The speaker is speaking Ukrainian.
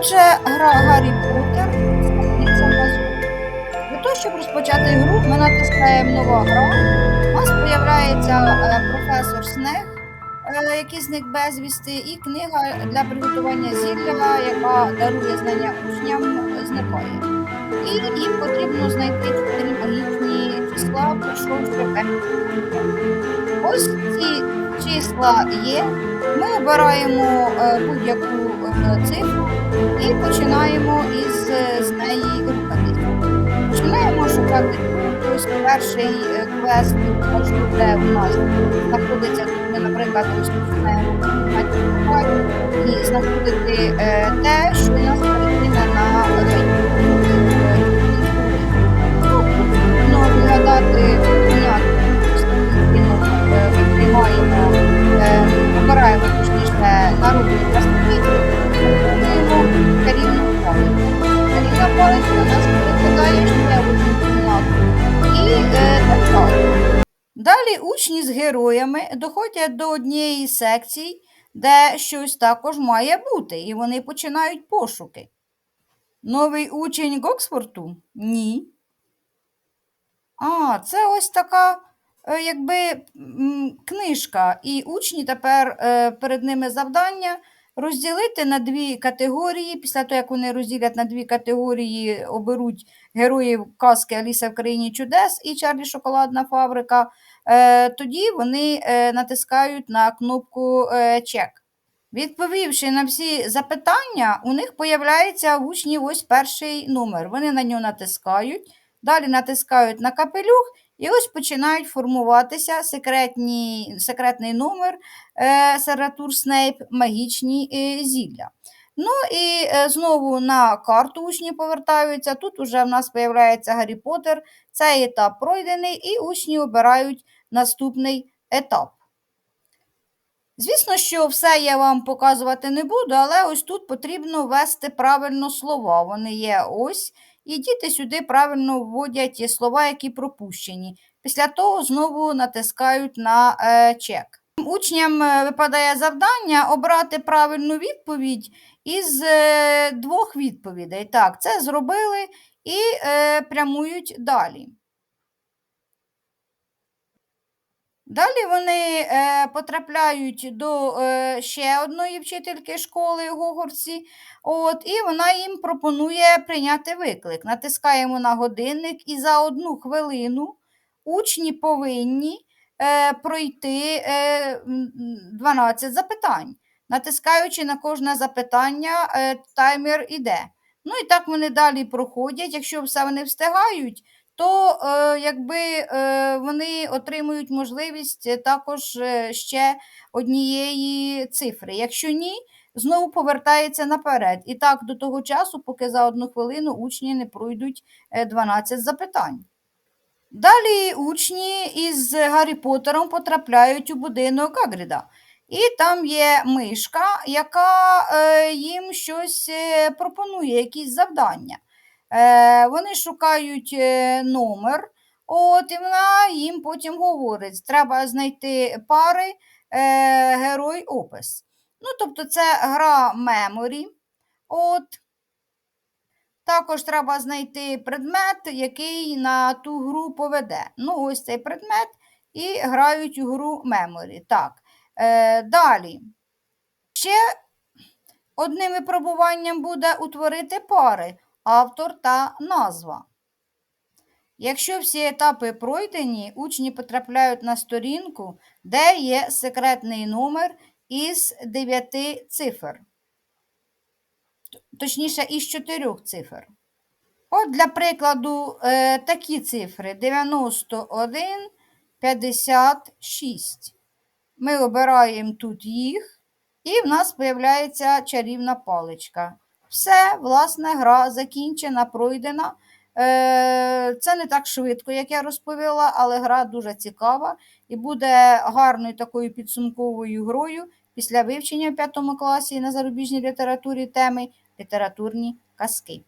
Отже, гра Гаррі Поттер знаходиться внизу. Для того, щоб розпочати гру, ми натискаємо нова гра. У нас з'являється е, професор Снег, е, який зник безвісти, і книга для приготування зілля, яка дарує знання учням, зникає. І їм потрібно знайти чотири магічні числа, пройшовши М. Ось ці числа є. Ми обираємо е, будь-яку цифру і починаємо із е, з неї рухати. Починаємо шукати. Ось перший е, квест покажу, де в нас знаходиться. Ми, наприклад, розпочинаємо і знаходити е, те, Далі. Далі учні з героями доходять до однієї секції, де щось також має бути, і вони починають пошуки. Новий учень Гоксфорту? Ні. А, це ось така, е, якби книжка, і учні тепер е, перед ними завдання розділити на дві категорії. Після того, як вони розділять на дві категорії, оберуть героїв казки Аліса в країні чудес і Чарлі Шоколадна фабрика, е, тоді вони е, натискають на кнопку е, чек. Відповівши на всі запитання, у них появляється в учнів ось перший номер. Вони на нього натискають. Далі натискають на капелюх і ось починають формуватися секретні, секретний номер е, Саратур Снейп магічні е, зілля. Ну і е, знову на карту учні повертаються. Тут уже в нас з'являється Гаррі Поттер. Цей етап пройдений, і учні обирають наступний етап. Звісно, що все я вам показувати не буду, але ось тут потрібно ввести правильно слова. Вони є ось. І діти сюди правильно вводять слова, які пропущені. Після того знову натискають на е, чек. Учням е, випадає завдання обрати правильну відповідь із е, двох відповідей. Так, це зробили і прямують далі. Далі вони е, потрапляють до е, ще одної вчительки школи Гогорці, от, і вона їм пропонує прийняти виклик. Натискаємо на годинник, і за одну хвилину учні повинні е, пройти е, м, м, 12 запитань. Натискаючи на кожне запитання, е, таймер іде. Ну і так вони далі проходять. Якщо все вони встигають, то е, якби е, вони отримують можливість е, також ще однієї цифри. Якщо ні, знову повертається наперед. І так до того часу, поки за одну хвилину учні не пройдуть е, 12 запитань. Далі учні із Гаррі Поттером потрапляють у будинок Гагріда. І там є мишка, яка їм щось пропонує, якісь завдання. Е, вони шукають е, номер, от, і вона їм потім говорить, треба знайти пари е, герой-опис. Ну, тобто це гра Memory. От. Також треба знайти предмет, який на ту гру поведе. Ну, ось цей предмет, і грають у гру Memory. Так. Е, далі. Ще одним випробуванням буде утворити пари автор та назва. Якщо всі етапи пройдені, учні потрапляють на сторінку, де є секретний номер із 9 цифр. Точніше, із 4 цифр. От, для прикладу, е, такі цифри: 91, 56. Ми обираємо тут їх, і в нас з'являється чарівна паличка. Все, власне, гра закінчена, пройдена. Е, Це не так швидко, як я розповіла, але гра дуже цікава і буде гарною такою підсумковою грою після вивчення в п'ятому класі на зарубіжній літературі теми літературні казки.